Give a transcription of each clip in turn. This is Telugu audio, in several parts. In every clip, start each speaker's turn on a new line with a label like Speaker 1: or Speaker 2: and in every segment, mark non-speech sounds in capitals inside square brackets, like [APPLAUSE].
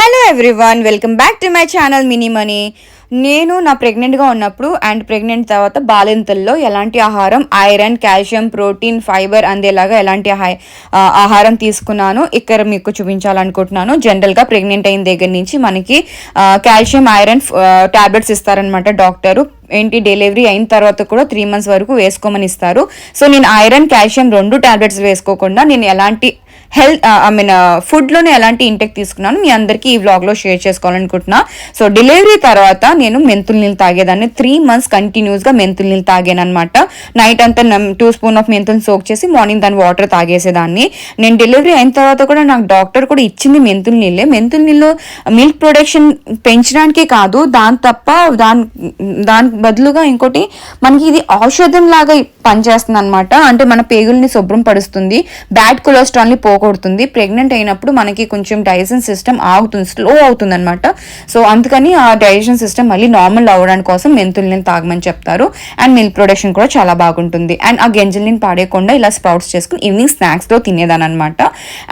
Speaker 1: Hello everyone welcome back to my channel mini money. నేను నా ప్రెగ్నెంట్గా ఉన్నప్పుడు అండ్ ప్రెగ్నెంట్ తర్వాత బాలింతల్లో ఎలాంటి ఆహారం ఐరన్ కాల్షియం ప్రోటీన్ ఫైబర్ అందేలాగా ఎలాంటి ఆహారం తీసుకున్నాను ఇక్కడ మీకు చూపించాలనుకుంటున్నాను. జనరల్గా ప్రెగ్నెంట్ అయిన దగ్గర నుంచి మనకి కాల్షియం ఐరన్ టాబ్లెట్స్ ఇస్తారనమాట డాక్టరు. ఏంటి డెలివరీ అయిన తర్వాత కూడా త్రీ మంత్స్ వరకు వేసుకోమని ఇస్తారు. సో నేను ఐరన్ కాల్షియం రెండు టాబ్లెట్స్ వేసుకోకుండా నేను ఎలాంటి హెల్త్ ఐ మీన్ ఫుడ్లోనే ఎలాంటి ఇంటెక్ తీసుకున్నాను మీ అందరికీ ఈ వ్లాగ్లో షేర్ చేసుకోవాలనుకుంటున్నా. సో డెలివరీ తర్వాత నేను మెంతుల నీళ్ళు తాగేదాన్ని. త్రీ మంత్స్ కంటిన్యూస్గా మెంతుల నీళ్ళు తాగాను అనమాట నైట్ అంతా టూ స్పూన్ ఆఫ్ మెంతులు సోక్ చేసి మార్నింగ్ దాని వాటర్ తాగేసేదాన్ని. నేను డెలివరీ అయిన తర్వాత కూడా నాకు డాక్టర్ కూడా ఇచ్చింది మెంతుల నీళ్ళే. మెంతుల నీళ్ళు మిల్క్ ప్రొడక్షన్ పెంచడానికే కాదు దాని తప్ప దాని దాని బదులుగా ఇంకోటి మనకి ఇది ఔషధం లాగా పనిచేస్తుంది అనమాట అంటే మన పేగుల్ని శుభ్రం పడుస్తుంది బ్యాడ్ కొలెస్ట్రాల్ని పోగొడుతుంది. ప్రెగ్నెంట్ అయినప్పుడు మనకి కొంచెం డైజెషన్ సిస్టమ్ ఆగుతుంది స్లో అవుతుంది అనమాట సో అందుకని ఆ డైజెషన్ సిస్టమ్ మళ్ళీ నార్మల్ అవ్వడానికి కోసం మెంతుల్ని తాగమని చెప్తారు. అండ్ మిల్క్ ప్రొడక్షన్ కూడా చాలా బాగుంటుంది. అండ్ ఆ గింజల్ని పాడేయకుండా ఇలా స్ప్రౌట్స్ చేసుకుని ఈవినింగ్ స్నాక్స్లో తినేదాని అనమాట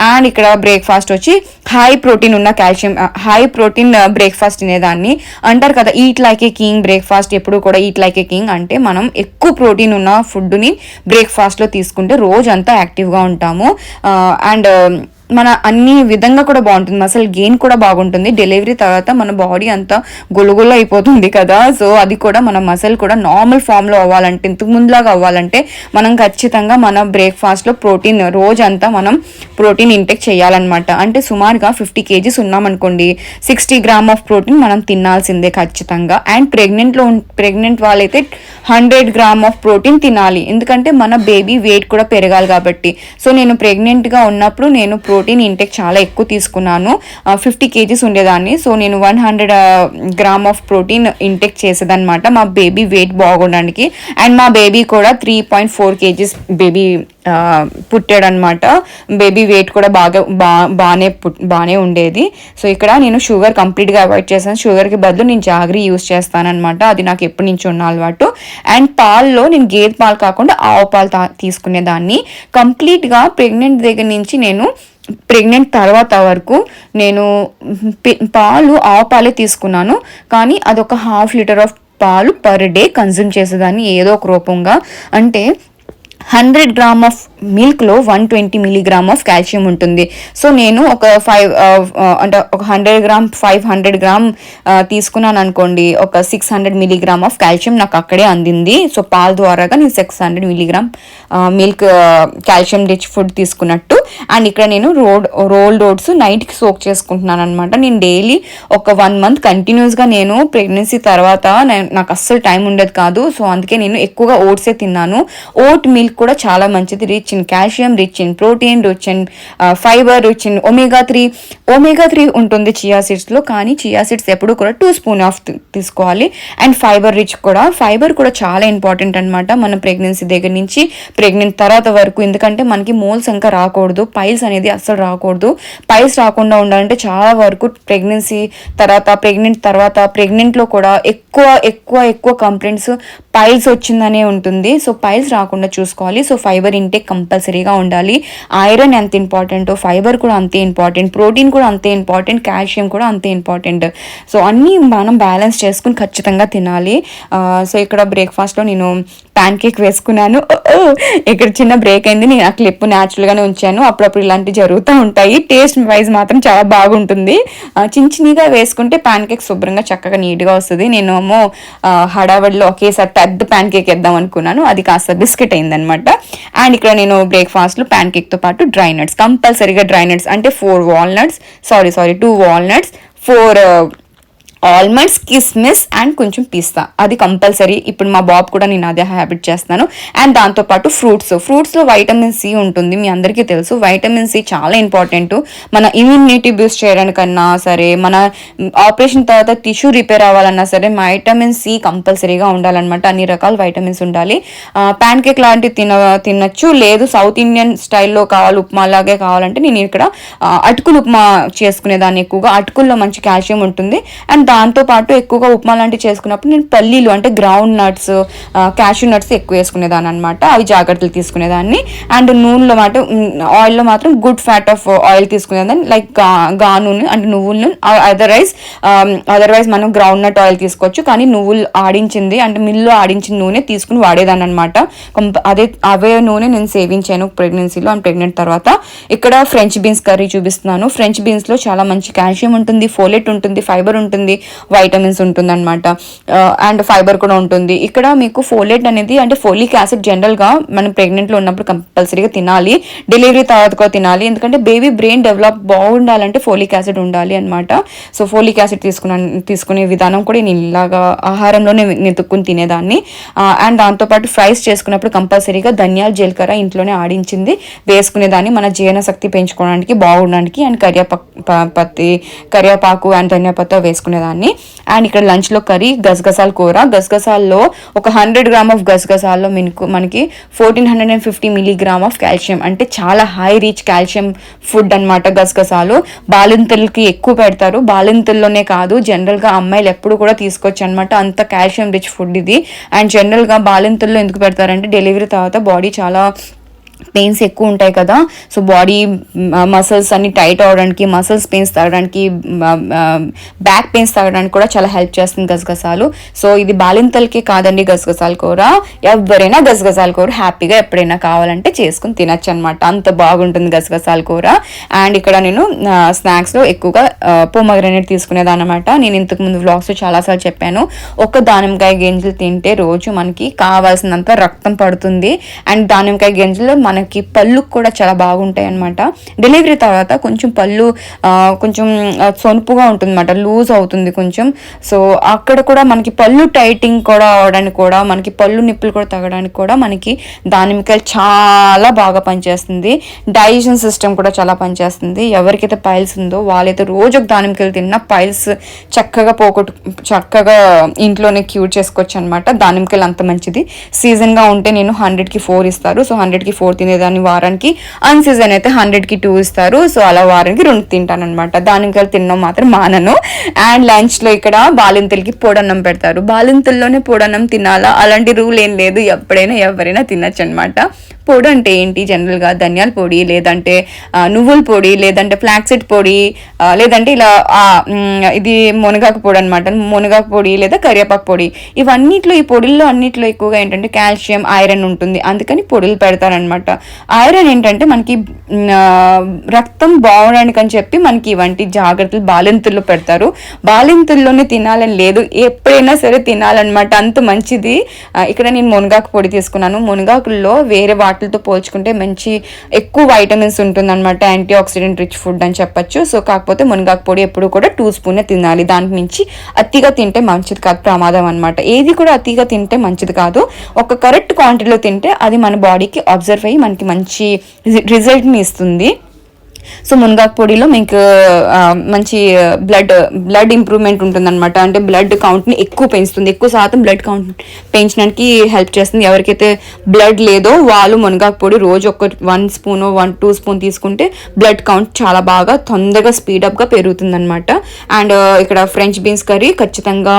Speaker 1: అండ్ ఇక్కడ బ్రేక్ఫాస్ట్ వచ్చి హై ప్రోటీన్ ఉన్న కాల్షియం హై ప్రోటీన్ బ్రేక్ఫాస్ట్ తినేదాన్ని. అంటారు కదా eat like a king breakfast ఎప్పుడు కూడా ఈట్ లైక్ ఏ కింగ్ అంటే మనం ఎక్కువ ప్రోటీన్ ఉన్న ఫుడ్ని బ్రేక్ఫాస్ట్లో తీసుకుంటే రోజంతా యాక్టివ్గా ఉంటాము. Uh, అండ్ మన అన్ని విధంగా కూడా బాగుంటుంది. అసలు గెయిన్ కూడా బాగుంటుంది. డెలివరీ తర్వాత మన బాడీ అంతా గొలుగులు అయిపోతుంది కదా. సో అది కూడా మన మసల్ కూడా నార్మల్ ఫామ్లో అవ్వాలంటే ఇంతకు ముందులాగా అవ్వాలంటే మనం ఖచ్చితంగా మన బ్రేక్ఫాస్ట్లో ప్రోటీన్ రోజంతా మనం ప్రోటీన్ ఇంటెక్ చేయాలన్నమాట. అంటే సుమారుగా ఫిఫ్టీ కేజీస్ ఉన్నామనుకోండి సిక్స్టీ గ్రామ్ ఆఫ్ ప్రోటీన్ మనం తినాల్సిందే ఖచ్చితంగా. అండ్ ప్రెగ్నెంట్లో ప్రెగ్నెంట్ వాళ్ళైతే హండ్రెడ్ గ్రామ్ ఆఫ్ ప్రోటీన్ తినాలి. ఎందుకంటే మన బేబీ వెయిట్ కూడా పెరగాలి కాబట్టి. సో నేను ప్రెగ్నెంట్గా ఉన్నప్పుడు నేను ప్రో ప్రోటీన్ ఇంటెక్ చాలా ఎక్కువ తీసుకున్నాను. ఫిఫ్టీ కేజీస్ ఉండేదాన్ని. సో నేను one hundred gram of protein intake చేసేదన్నమాట. మా బేబీ వెయిట్ బాగుండడానికి. అండ్ మా బేబీ కూడా three point four kgs baby పుట్టాడనమాట baby weight కూడా బాగా బా బాగానే పుట్ బాగానే ఉండేది. సో ఇక్కడ నేను షుగర్ కంప్లీట్గా అవాయిడ్ చేశాను. షుగర్కి బదులు నేను జాగ్రీ యూస్ చేస్తానమాట అది నాకు ఎప్పటి నుంచి ఉన్న అలవాటు. అండ్ పాల్లో నేను గేదె పాలు కాకుండా ఆవు పాలు తా తీసుకునేదాన్ని. కంప్లీట్గా ప్రెగ్నెంట్ దగ్గర నుంచి నేను ప్రెగ్నెంట్ తర్వాత వరకు నేను పాలు ఆవు పాలే తీసుకున్నాను. కానీ అదొక హాఫ్ లీటర్ ఆఫ్ పాలు పర్ డే కన్జ్యూమ్ చేసేదాన్ని ఏదో ఒక రూపంగా. అంటే hundred gram of మిల్క్లో one twenty milligram of calcium ఉంటుంది. సో నేను ఒక ఫైవ్ అంటే ఒక hundred gram five hundred gram తీసుకున్నాను అనుకోండి. ఒక six hundred milligram of calcium నాకు అక్కడే అందింది. సో పాల ద్వారాగా నేను six hundred milligram milk calcium rich food తీసుకున్నట్టు. అండ్ ఇక్కడ నేను రోడ్ రోల్ రోడ్స్ నైట్కి సోక్ చేసుకుంటున్నాను అనమాట నేను డైలీ ఒక వన్ మంత్ కంటిన్యూస్గా నేను ప్రెగ్నెన్సీ తర్వాత నాకు అస్సలు టైం ఉండేది కాదు. సో అందుకే నేను ఎక్కువగా ఓట్సే తిన్నాను. ఓట్ మిల్క్ కూడా చాలా మంచిది. Rich in calcium rich in protein rich in fibre rich in omega three omega three ఉంటుంది చియా సీడ్స్లో కానీ చియా సీడ్స్ ఎప్పుడు కూడా టూ స్పూన్ ఆఫ్ తీసుకోవాలి. అండ్ ఫైబర్ రిచ్ కూడా ఫైబర్ కూడా చాలా ఇంపార్టెంట్ అనమాట మన ప్రెగ్నెన్సీ దగ్గర నుంచి. ప్రెగ్నెంట్ తర్వాత వరకు ఎందుకంటే మనకి మోల్స్ ఇంకా రాకూడదు పైల్స్ అనేది అస్సలు రాకూడదు. పైల్స్ రాకుండా ఉండాలంటే చాలా వరకు ప్రెగ్నెన్సీ తర్వాత ప్రెగ్నెంట్ తర్వాత ప్రెగ్నెంట్లో కూడా ఎక్కువ ఎక్కువ ఎక్కువ కంప్లైంట్స్ పైల్స్ వచ్చిందనే ఉంటుంది. సో పైల్స్ రాకుండా చూసుకోవాలి. సో ఫైబర్ ఇంటేక్ కంపల్సరీగా ఉండాలి. ఐరన్ ఎంత ఇంపార్టెంట్ ఫైబర్ కూడా అంతే ఇంపార్టెంట్ ప్రోటీన్ కూడా అంతే ఇంపార్టెంట్ కాల్షియం కూడా అంతే ఇంపార్టెంట్. సో అన్నీ మనం బ్యాలెన్స్ చేసుకుని ఖచ్చితంగా తినాలి. సో ఇక్కడ బ్రేక్ఫాస్ట్లో నేను ప్యాన్ కేక్ వేసుకున్నాను. [LAUGHS] ఇక్కడ చిన్న బ్రేక్ అయింది. నేను ఆ క్లిప్ న్యాచురల్గానే ఉంచాను. అప్పుడప్పుడు ఇలాంటివి జరుగుతూ ఉంటాయి. టేస్ట్ వైజ్ మాత్రం చాలా బాగుంటుంది. చిన్న చిన్నగా వేసుకుంటే ప్యాన్ కేక్ శుభ్రంగా చక్కగా నీట్గా వస్తుంది. నేను ఏమో హడావడిలో ఒకేసారి పెద్ద ప్యాన్ కేక్ వేద్దాం అనుకున్నాను. అది కాస్త బిస్కెట్ అయిందనమాట అండ్ ఇక్కడ నేను బ్రేక్ఫాస్ట్లో ప్యాన్ కేక్తో పాటు డ్రై నట్స్ కంపల్సరీగా డ్రై నట్స్ అంటే four walnuts sorry sorry two walnuts four almonds కిస్మిస్ అండ్ కొంచెం పిస్తా. అది కంపల్సరీ. ఇప్పుడు మా బాబు కూడా నేను అదే హ్యాబిట్ చేస్తున్నాను. అండ్ దాంతోపాటు ఫ్రూట్స్. ఫ్రూట్స్లో వైటమిన్ సి ఉంటుంది. మీ అందరికీ తెలుసు. వైటమిన్ సి చాలా ఇంపార్టెంట్ మన ఇమ్యూనిటీ బూస్ట్ చేయడానికన్నా సరే మన ఆపరేషన్ తర్వాత టిష్యూ రిపేర్ అవ్వాలన్నా సరే వైటమిన్ సి కంపల్సరీగా ఉండాలన్నమాట. అన్ని రకాల వైటమిన్స్ ఉండాలి. ప్యాన్ కేక్ లాంటివి తిన తినచ్చు. లేదు సౌత్ ఇండియన్ స్టైల్లో కావాలి ఉప్మా లాగే కావాలంటే నేను ఇక్కడ అటుకులు ఉప్మా చేసుకునేదాన్ని ఎక్కువగా. అటుకుల్లో మంచి కాల్షియం ఉంటుంది. అండ్ దాంతో పాటు ఎక్కువగా ఉప్మా లాంటివి చేసుకున్నప్పుడు నేను పల్లీలు అంటే గ్రౌండ్ నట్స్ క్యాషూ నట్స్ ఎక్కువ వేసుకునేదాన్ని అనమాట అవి జాగ్రత్తలు తీసుకునేదాన్ని. అండ్ నూనెలో మాట ఆయిల్లో మాత్రం గుడ్ ఫ్యాట్ ఆఫ్ ఆయిల్ తీసుకునేదాన్ని. లైక్గా గా నూనె అంటే నువ్వులు అదర్వైజ్ అదర్వైజ్ మనం గ్రౌండ్ నట్ ఆయిల్ తీసుకోవచ్చు. కానీ నువ్వులు ఆడించింది అంటే మిల్లు ఆడించిన నూనె తీసుకుని వాడేదాన్ని అనమాట అదే అవే నూనె నేను సేవించాను ప్రెగ్నెన్సీలో అండ్ ప్రెగ్నెంట్ తర్వాత. ఇక్కడ ఫ్రెంచ్ బీన్స్ కర్రీ చూపిస్తున్నాను. ఫ్రెంచ్ బీన్స్లో చాలా మంచి కాల్షియం ఉంటుంది ఫోలెట్ ఉంటుంది ఫైబర్ ఉంటుంది. వైటమిన్స్ ఉంటుంది అనమాట అండ్ ఫైబర్ కూడా ఉంటుంది. ఇక్కడ మీకు ఫోలెట్ అనేది అంటే ఫోలిక్ యాసిడ్ జనరల్గా మనం ప్రెగ్నెంట్లో ఉన్నప్పుడు కంపల్సరీగా తినాలి. డెలివరీ తర్వాత కూడా తినాలి. ఎందుకంటే బేబీ బ్రెయిన్ డెవలప్ బాగుండాలంటే ఫోలిక్ యాసిడ్ ఉండాలి అనమాట సో ఫోలిక్ యాసిడ్ తీసుకున్న తీసుకునే విధానం కూడా నేను ఇలాగా ఆహారంలోనే నెతుక్కుని తినేదాన్ని. అండ్ దాంతోపాటు ఫ్రైస్ చేసుకున్నప్పుడు కంపల్సరీగా ధనియాలు జీలకర్ర ఇంట్లోనే ఆడించింది. వేసుకునేదాన్ని. మన జీర్ణశక్తి పెంచుకోవడానికి బాగుండడానికి అండ్ కరియాపత్తి కరియాపాకు అండ్ ధనియాపత్త వేసుకునేదాన్ని. అండ్ ఇక్కడ లంచ్లో కర్రీ గసగసాల కూర. గసగసాల్లో ఒక హండ్రెడ్ గ్రామ్ ఆఫ్ గసగసాల్లో మీకు మనకి fourteen hundred and fifty milligram of calcium. అంటే చాలా హై రీచ్ కాల్షియం ఫుడ్ అనమాట గసగసాలు. బాలింతలకి ఎక్కువ పెడతారు. బాలింతల్లోనే కాదు జనరల్గా అమ్మాయిలు ఎప్పుడు కూడా తీసుకోవచ్చు అనమాట అంత కాల్షియం రిచ్ ఫుడ్ ఇది. అండ్ జనరల్గా బాలింతల్లో ఎందుకు పెడతారంటే డెలివరీ తర్వాత బాడీ చాలా పెయిన్స్ ఎక్కువ ఉంటాయి కదా. సో బాడీ మసిల్స్ అన్ని టైట్ అవడానికి మసిల్స్ పెయిన్స్ తగ్గడానికి బ్యాక్ పెయిన్స్ తగ్గడానికి కూడా చాలా హెల్ప్ చేస్తుంది గసగసాలు సో ఇది బాలింతలకి కాదండి గసగసాల కూర. ఎవరైనా గసగసాల కూర హ్యాపీగా ఎప్పుడైనా కావాలంటే చేసుకుని తినచ్చు అనమాట అంత బాగుంటుంది గసగసాల కూర. అండ్ ఇక్కడ నేను స్నాక్స్లో ఎక్కువగా పొమ్మగ్రనేట్ తీసుకునేది అనమాట నేను ఇంతకు ముందు వ్లాగ్స్లో చాలాసార్లు చెప్పాను. ఒక దానిమ్మకాయ గింజలు తింటే రోజు మనకి కావాల్సినంత రక్తం పడుతుంది. అండ్ దానిమ్మకాయ గింజలు మనకి పళ్ళు కూడా చాలా బాగుంటాయి అనమాట డెలివరీ తర్వాత కొంచెం పళ్ళు కొంచెం సొనుపుగా ఉంటుంది అనమాట లూజ్ అవుతుంది కొంచెం. సో అక్కడ కూడా మనకి పళ్ళు టైటింగ్ కూడా అవడానికి కూడా మనకి పళ్ళు నిప్పులు కూడా తగ్గడానికి కూడా మనకి దానిమ్మకాయలు చాలా బాగా పనిచేస్తుంది. డైజెషన్ సిస్టమ్ కూడా చాలా పనిచేస్తుంది. ఎవరికైతే పైల్స్ ఉందో వాళ్ళైతే రోజు ఒక దానిమ్మకాయలు తిన్నా పైల్స్ చక్కగా పోగొట్టు చక్కగా ఇంట్లోనే క్యూర్ చేసుకోవచ్చు అనమాట దానిమ్మకాయలు అంత మంచిది. సీజన్గా ఉంటే నేను హండ్రెడ్కి ఫోర్ ఇస్తారు. సో హండ్రెడ్కి ఫోర్ తినేదాన్ని వారానికి. అన్ సీజన్ అయితే హండ్రెడ్కి టూ ఇస్తారు. సో అలా వారానికి రెండు తింటాను అనమాట దానికి తినడం మాత్రం మానను. అండ్ లంచ్లో ఇక్కడ బాలింతలకి పొడన్నం పెడతారు. బాలింతల్లోనే పొడన్నం తినాలా? అలాంటి రూల్ ఏం లేదు. ఎప్పుడైనా ఎవరైనా తినచ్చు అనమాట పొడి అంటే ఏంటి? జనరల్గా ధనియాల పొడి లేదంటే నువ్వుల పొడి లేదంటే ఫ్లాక్సెట్ పొడి లేదంటే ఇలా ఇది మునగాకు పొడి అనమాట మునగాకు పొడి లేదా కరివేపాకు పొడి. ఇవన్నిట్లో ఈ పొడిల్లో అన్నిట్లో ఎక్కువగా ఏంటంటే కాల్షియం ఐరన్ ఉంటుంది. అందుకని పొడులు పెడతారనమాట ఐరన్ ఏంటంటే మనకి రక్తం బాగుండడానికి అని చెప్పి మనకి ఇవంటి జాగ్రత్తలు బాలింతుల్లో పెడతారు. బాలింతుల్లోనే తినాలని లేదు. ఎప్పుడైనా సరే తినాలన్నమాట. అంత మంచిది. ఇక్కడ నేను మునగాకు పొడి తీసుకున్నాను. మునగాకుల్లో వేరే వాటి యాపిల్తో పోల్చుకుంటే మంచి ఎక్కువ వైటమిన్స్ ఉంటుంది అనమాట యాంటీ ఆక్సిడెంట్ రిచ్ ఫుడ్ అని చెప్పొచ్చు. సో కాకపోతే మునగాకు పొడి ఎప్పుడు కూడా టూ స్పూనే తినాలి. దాని నుంచి అతిగా తింటే మంచిది కాదు ప్రమాదం అనమాట ఏది కూడా అతిగా తింటే మంచిది కాదు. ఒక కరెక్ట్ క్వాంటిటీలో తింటే అది మన బాడీకి అబ్జర్వ్ అయ్యి మనకి మంచి రిజల్ట్ని ఇస్తుంది. సో మునగాకు పొడిలో మీకు మంచి బ్లడ్ బ్లడ్ ఇంప్రూవ్మెంట్ ఉంటుందన్నమాట. అంటే బ్లడ్ కౌంట్ని ఎక్కువ పెంచుతుంది. ఎక్కువ శాతం బ్లడ్ కౌంట్ పెంచడానికి హెల్ప్ చేస్తుంది. ఎవరికైతే బ్లడ్ లేదో వాళ్ళు మునగాకు పొడి రోజు ఒక one spoon one two spoon తీసుకుంటే బ్లడ్ కౌంట్ చాలా బాగా తొందరగా స్పీడప్గా పెరుగుతుందన్నమాట. అండ్ ఇక్కడ ఫ్రెంచ్ బీన్స్ కర్రీ ఖచ్చితంగా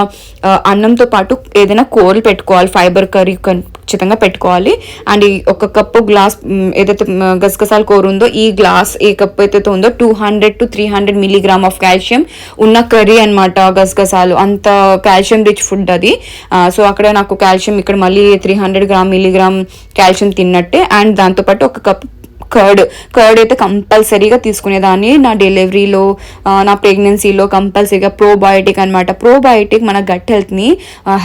Speaker 1: అన్నంతో పాటు ఏదైనా కూరలు పెట్టుకోవాలి. ఫైబర్ కర్రీ ఖచ్చితంగా పెట్టుకోవాలి. అండ్ ఒక కప్పు గ్లాస్ ఏదైతే గసగసాల కూర ఉందో ఈ గ్లాస్ ఏ కప్పు అయితే ఉందో two hundred to three hundred milligram of calcium ఉన్న కర్రీ అనమాట గసగసాలు. అంత కాల్షియం రిచ్ ఫుడ్ అది. సో అక్కడ నాకు కాల్షియం ఇక్కడ మళ్ళీ three hundred gram milligram calcium తిన్నట్టే. And దాంతోపాటు ఒక కప్ కర్డ్ కర్డ్ అయితే కంపల్సరీగా తీసుకునేదాన్ని. నా డెలివరీలో నా ప్రెగ్నెన్సీలో కంపల్సరీగా ప్రోబయోటిక్ అనమాట ప్రోబయోటిక్ మన గట్ హెల్త్ని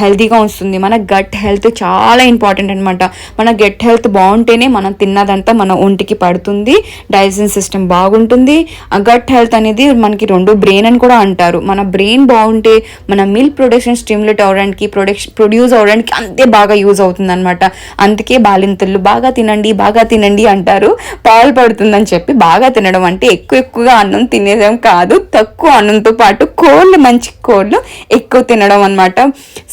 Speaker 1: హెల్తీగా వస్తుంది మన గట్ హెల్త్ చాలా ఇంపార్టెంట్ అనమాట మన గట్ హెల్త్ బాగుంటేనే మనం తిన్నదంతా మన ఒంటికి పడుతుంది. డైజెషన్ సిస్టమ్ బాగుంటుంది. గట్ హెల్త్ అనేది మనకి రెండు బ్రెయిన్ అని కూడా అంటారు. మన బ్రెయిన్ బాగుంటే మన మిల్క్ ప్రొడక్షన్ స్టిమ్యులేట్ అవడానికి ప్రొడక్షన్ ప్రొడ్యూస్ అవడానికి అంతే బాగా యూజ్ అవుతుంది అనమాట అందుకే బాలింతలు బాగా తినండి బాగా తినండి అంటారు. పాలు పడుతుందని చెప్పి బాగా తినడం అంటే ఎక్కువ ఎక్కువగా అన్నం తినేదేం కాదు. తక్కువ అన్నంతో పాటు కోళ్ళు మంచి కోళ్ళు ఎక్కువ తినడం అనమాట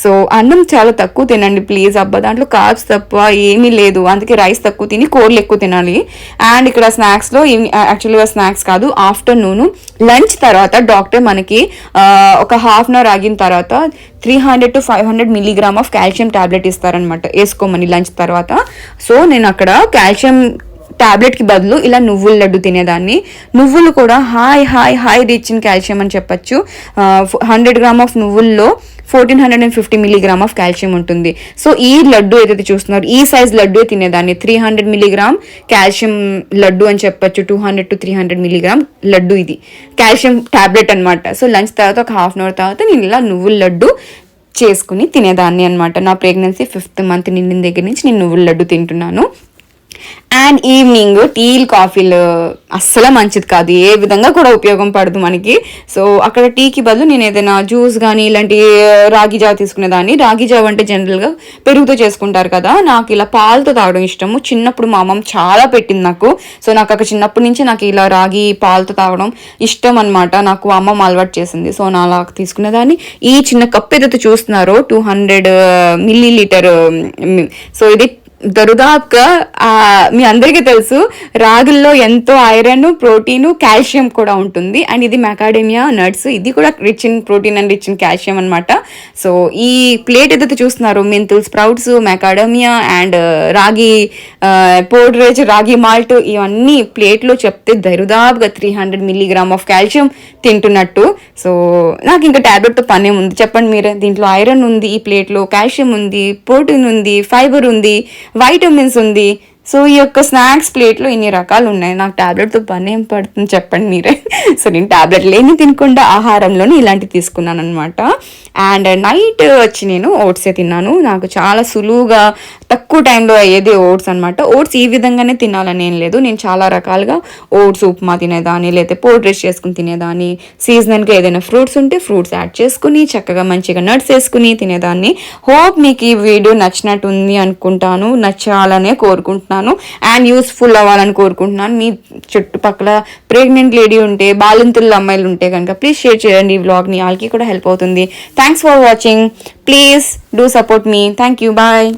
Speaker 1: సో అన్నం చాలా తక్కువ తినండి ప్లీజ్ అబ్బా. దాంట్లో కార్బ్స్ తప్ప ఏమీ లేదు. అందుకే రైస్ తక్కువ తిని కోళ్ళు ఎక్కువ తినాలి. అండ్ ఇక్కడ స్నాక్స్లో యాక్చువల్గా స్నాక్స్ కాదు. ఆఫ్టర్నూన్ లంచ్ తర్వాత డాక్టర్ మనకి ఒక హాఫ్ అన్ అవర్ ఆగిన తర్వాత three hundred to five hundred milligram of calcium tablet ఇస్తారనమాట వేసుకోమని లంచ్ తర్వాత. సో నేను అక్కడ కాల్షియం ట్యాబ్లెట్కి బదులు ఇలా నువ్వుల లడ్డు తినేదాన్ని. నువ్వులు కూడా high high high rich in calcium అని చెప్పచ్చు. Hundred gram of నువ్వుల్లో fourteen hundred and fifty milligram of calcium ఉంటుంది. సో ఈ లడ్డు ఏదైతే చూస్తున్నారు ఈ సైజ్ లడ్డు తినేదాన్ని. Three hundred milligram calcium laddu అని చెప్పొచ్చు. Two hundred to three hundred milligram laddu ఇది. కాల్షియం టాబ్లెట్ అనమాట సో లంచ్ తర్వాత ఒక హాఫ్ అన్ అవర్ తర్వాత నేను ఇలా నువ్వుల లడ్డు చేసుకుని తినేదాన్ని అనమాట నా ప్రెగ్నెన్సీ ఫిఫ్త్ మంత్ నిండిన దగ్గర నుంచి నేను నువ్వుల లడ్డు తింటున్నాను. అండ్ ఈవినింగ్ టీలు కాఫీలు అస్సలు మంచిది కాదు. ఏ విధంగా కూడా ఉపయోగం పడదు మనకి. సో అక్కడ టీకి బదులు నేను ఏదైనా జ్యూస్ కానీ ఇలాంటి రాగి జావ తీసుకునేదాన్ని రాగి జావ అంటే జనరల్గా పెరుగుతో చేసుకుంటారు కదా. నాకు ఇలా పాలతో తాగడం ఇష్టము. చిన్నప్పుడు మా అమ్మమ్మ చాలా పెట్టింది నాకు. సో నాకు అక్కడ చిన్నప్పటి నుంచి నాకు ఇలా రాగి పాలతో తాగడం ఇష్టం అనమాట నాకు అమ్మమ్మ అలవాటు చేసింది. సో నా అలా తీసుకునేదాన్ని ఈ చిన్న కప్ ఏదైతే చూస్తున్నారో two hundred millilitre so ఇది దరుదాపుగా మీ అందరికీ తెలుసు రాగుల్లో ఎంతో ఐరన్ ప్రోటీన్ కాల్షియం కూడా ఉంటుంది. అండ్ ఇది మెకాడేమియా నట్స్. ఇది కూడా rich in protein and rich in calcium అనమాట సో ఈ ప్లేట్ ఏదైతే చూస్తున్నారో మెంతుల్ స్ప్రౌట్స్ మెకాడమియా అండ్ రాగి పోడ్రేజ్ రాగి మాల్ట్ ఇవన్నీ ప్లేట్లో చెప్తే దరుదాపుగా three hundred milligram of calcium తింటున్నట్టు. So నాకు ఇంకా ట్యాబ్లెట్తో పనే ఉంది. చెప్పండి మీరే. దీంట్లో ఐరన్ ఉంది ఈ ప్లేట్లో కాల్షియం ఉంది ప్రోటీన్ ఉంది ఫైబర్ ఉంది వైటమిన్స్ ఉంది. సో ఈ యొక్క స్నాక్స్ ప్లేట్లో ఇన్ని రకాలు ఉన్నాయి నాకు టాబ్లెట్తో పని ఏం పడుతుంది చెప్పండి మీరే. సో నేను టాబ్లెట్ లేని తినకుండా ఆహారంలోనే ఇలాంటివి తీసుకున్నాను అనమాట అండ్ నైట్ వచ్చి నేను ఓట్సే తిన్నాను. నాకు చాలా సులువుగా తక్కువ టైంలో అయ్యేది ఓట్స్ అనమాట ఓట్స్ ఈ విధంగానే తినాలని ఏం లేదు. నేను చాలా రకాలుగా ఓట్స్ ఉప్మా తినేదాన్ని లేకపోతే పౌడర్స్ చేసుకుని తినేదాన్ని సీజనల్గా ఏదైనా ఫ్రూట్స్ ఉంటే ఫ్రూట్స్ యాడ్ చేసుకుని చక్కగా మంచిగా నట్స్ వేసుకుని తినేదాన్ని. హోప్ మీకు ఈ వీడియో నచ్చినట్టు ఉంది అనుకుంటాను. నచ్చాలనే కోరుకుంటున్నాను. అండ్ యూస్ఫుల్ అవ్వాలని కోరుకుంటున్నాను. మీ చుట్టుపక్కల ప్రెగ్నెంట్ లేడీ ఉంటే బాలింతుల అమ్మాయిలు ఉంటే కనుక ప్లీజ్ షేర్ చేయండి. ఈ వ్లాగ్ని వాళ్ళకి కూడా హెల్ప్ అవుతుంది. Thanks for watching. Please do support me. Thank you. Bye.